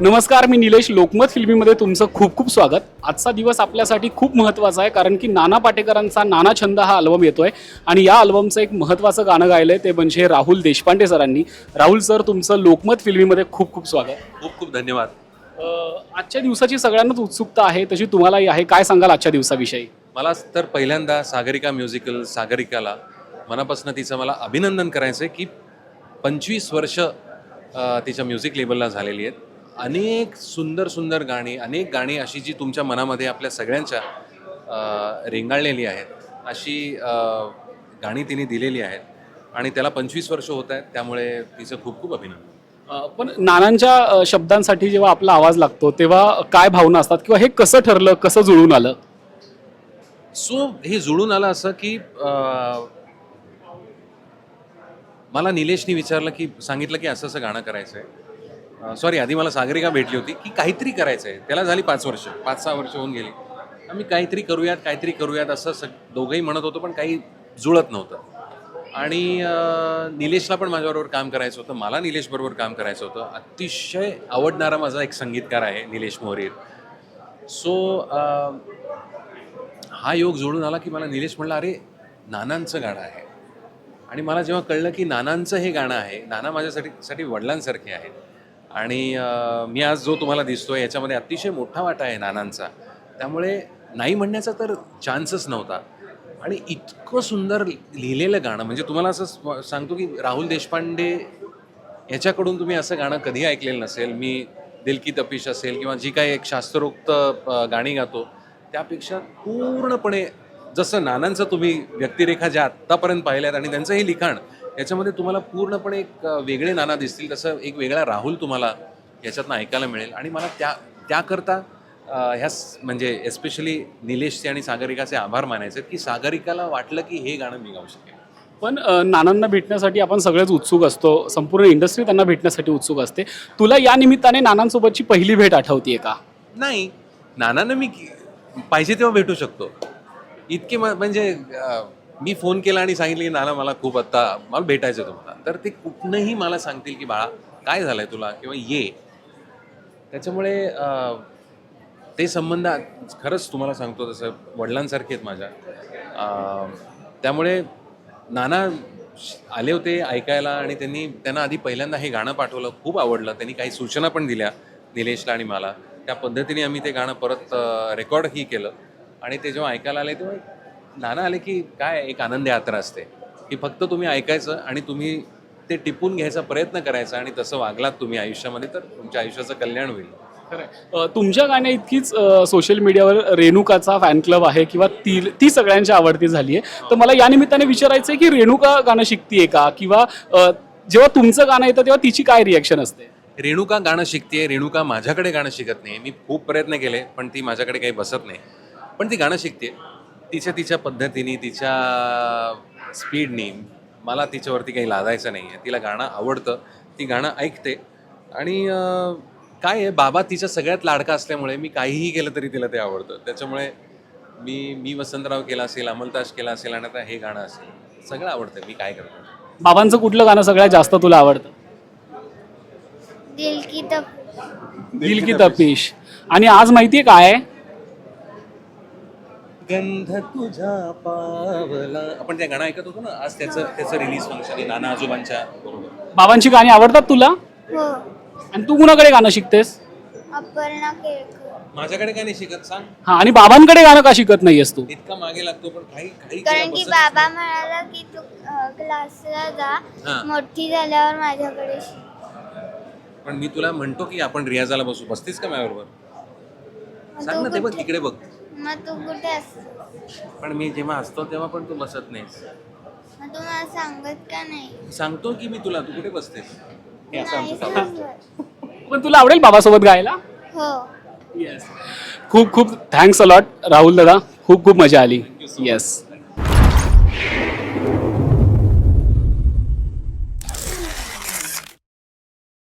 नमस्कार मी निलेश. लोकमत फिल्मीमध्ये तुमचं खूप खूप स्वागत. आजचा दिवस आपल्यासाठी खूप महत्त्वाचा आहे कारण की नाना पाटेकरांचा नाना छंद हा अल्बम येतोय. आणि या अल्बमचं एक महत्त्वाचं गाणं गायलं आहे ते म्हणजे राहुल देशपांडे सरांनी. राहुल सर तुमचं लोकमत फिल्मीमध्ये खूप खूप स्वागत. खूप खूप धन्यवाद. आजच्या दिवसाची सगळ्यांनाच उत्सुकता आहे तशी तुम्हालाही आहे. काय सांगाल आजच्या दिवसाविषयी? मला तर पहिल्यांदा सागरिका म्युझिकल सागरिकाला मनापासून तिचं मला अभिनंदन करायचं आहे की पंचवीस वर्ष तिच्या म्युझिक लेबलला झालेली आहेत. अनेक सुंदर सुंदर गाणी अनेक गाणी अशी जी तुमच्या मनामध्ये आपल्या सगळ्यांच्या रेंगाळलेली आहेत. अशी गाणी तिने दिलेली आहेत. आणि त्याला पंचवीस वर्ष होत आहेत. त्यामुळे तिचं खूप खूप अभिनंदन. पण नानांच्या शब्दांसाठी जेव्हा आपला आवाज लागतो तेव्हा काय भावना असतात? किंवा हे कसं ठरलं? कसं जुळून आलं? सो हे जुळून आलं असं की मला निलेशनी विचारलं की सांगितलं की असं असं गाणं करायचं आहे सॉरी आधी मला सागरिका भेटली होती की काहीतरी करायचं आहे त्याला झाली पाच वर्ष पाच सहा वर्ष होऊन गेली. आम्ही काहीतरी करूयात काहीतरी करूयात असं सग दोघंही म्हणत होतो पण काही जुळत नव्हतं. आणि निलेशला पण माझ्याबरोबर काम करायचं होतं मला निलेशबरोबर काम करायचं होतं. अतिशय आवडणारा माझा एक संगीतकार आहे निलेश मोरीर. सो हा योग जोडून आला की मला निलेश म्हणला अरे नानांचं गाणं आहे. आणि मला जेव्हा कळलं की नानांचं हे गाणं आहे नाना माझ्यासाठी साठी वडिलांसारखे आहेत आणि मी आज जो तुम्हाला दिसतो आहे याच्यामध्ये अतिशय मोठा वाटा आहे नानांचा. त्यामुळे नाही म्हणण्याचा तर चान्सच नव्हता. आणि इतकं सुंदर लिहिलेलं गाणं म्हणजे तुम्हाला असं सांगतो की राहुल देशपांडे याच्याकडून तुम्ही असं गाणं कधी ऐकलेलं नसेल मी दिल की तपिश असेल किंवा जी काही एक शास्त्रोक्त गाणी गातो त्यापेक्षा पूर्णपणे जसं नानांचं तुम्ही व्यक्तिरेखा ज्या आत्तापर्यंत पाहिल्यात आणि त्यांचं हे लिखाण याच्यामध्ये तुम्हाला पूर्णपणे एक वेगळे नाना दिसतील. तसं एक वेगळा राहुल तुम्हाला याच्यातनं ऐकायला मिळेल. आणि मला त्या त्याकरता ह्या म्हणजे एस्पेशली निलेशचे आणि सागरिकाचे आभार मानायचे की सागरिकाला वाटलं की हे गाणं मी गाऊ शकेन. पण नानांना भेटण्यासाठी आपण सगळेच उत्सुक असतो. संपूर्ण इंडस्ट्री त्यांना भेटण्यासाठी उत्सुक असते. तुला या निमित्ताने नानांसोबतची पहिली भेट आठवतीये का? नाही. नानांना मी पाहिजे तेव्हा भेटू शकतो. इतके म- म्हणजे मी फोन केला आणि सांगितलं की नाना मला खूप आत्ता मला भेटायचं तुम्हाला. तर ते कुठनंही मला सांगतील की बाळा काय झालं आहे तुला? किंवा ये. त्याच्यामुळे ते संबंध खरंच तुम्हाला सांगतो तसं वडिलांसारखे आहेत माझ्या. त्यामुळे नाना श- आले होते ऐकायला आणि त्यांनी त्यांना आधी पहिल्यांदा हे गाणं पाठवलं खूप आवडलं. त्यांनी काही सूचना पण दिल्या निलेशला आणि मला. त्या पद्धतीने आम्ही ते गाणं परत रेकॉर्डही केलं. आणि ते जेव्हा ऐकायला आले तेव्हा नाना आले की काय एक आनंद यात्रा असते की फक्त तुम्ही ऐकायचं आणि तुम्ही ते टिपून घ्यायचा प्रयत्न करायचा आणि तसं वागलात तुम्ही आयुष्यामध्ये तर तुमच्या आयुष्याचं कल्याण होईल. तुमच्या गाण्या इतकीच सोशल मीडियावर रेणुकाचा फॅन क्लब आहे किंवा ती ती सगळ्यांची आवडती झाली आहे. तर मला या निमित्ताने विचारायचं आहे की रेणुका गाणं शिकतीये का? किंवा जेव्हा तुमचं गाणं येतं तेव्हा तिची काय रिॲक्शन असते? रेणुका गाणं शिकते रेणुका माझ्याकडे गाणं शिकत नाही. मी खूप प्रयत्न केले पण ती माझ्याकडे काही बसत नाही. पण ती गाणं शिकते तिच्या तिच्या पद्धतीने तिच्या स्पीडनी मला तिच्यावरती काही लादायचं नाही आहे तिला गाणं आवडतं. ती गाणं ऐकते. आणि काय आहे बाबा तिच्या सगळ्यात लाडका असल्यामुळे मी काहीही केलं तरी तिला ते आवडतं. त्याच्यामुळे मी मी वसंतराव केला असेल अमलताज केला असेल आणि आता हे गाणं असेल. सगळं आवडतं. मी काय करतो बाबांचं कुठलं गाणं सगळ्यात जास्त तुला आवडतं? दिल की तब दिल की तपिश. आणि आज माहितीये काय आहे? गंध तुझा पावला. आपण त्या गाणं ऐकत होतो ना आज त्याचं त्याचं रिलीज फंक्शन आहे नाना आजोबांच्या बरोबर. बाबांची गाणी आवडतात तुला? हो. आणि तू कुणाकडे गाणं शिकतेस? अपर्णा केळकर. माझ्याकडे काय नाही शिकत सांग. हा आणि बाबांकडे गाणं का शिकत नाहीयेस तू? इतका मागे लागतो पण काही काही कारण की बाबा म्हणाला की तू क्लासला जा. मोठी झाल्यावर माझ्याकडे शिक. नाही. पण मी तुला म्हणतो की आपण रियाजाला बसू बसतीस का माझ्याबरोबर? मग सांग ना तू ते बघ कुठे तिकडे बघ. मग तू कुठे पण मी जेव्हा असतो तेव्हा पण तू बसत नाहीस. मग तू मला सांगत का नाही? सांगतो की मी तुला. तू कुठे बसतेस? हे असं नाही आमचं चालू. सांगत. पण तुला आवडेल बाबासोबत गायला? हो. येस खूप खूप थँक्स अलॉट राहुल दादा. खूप खूप मजा आली. येस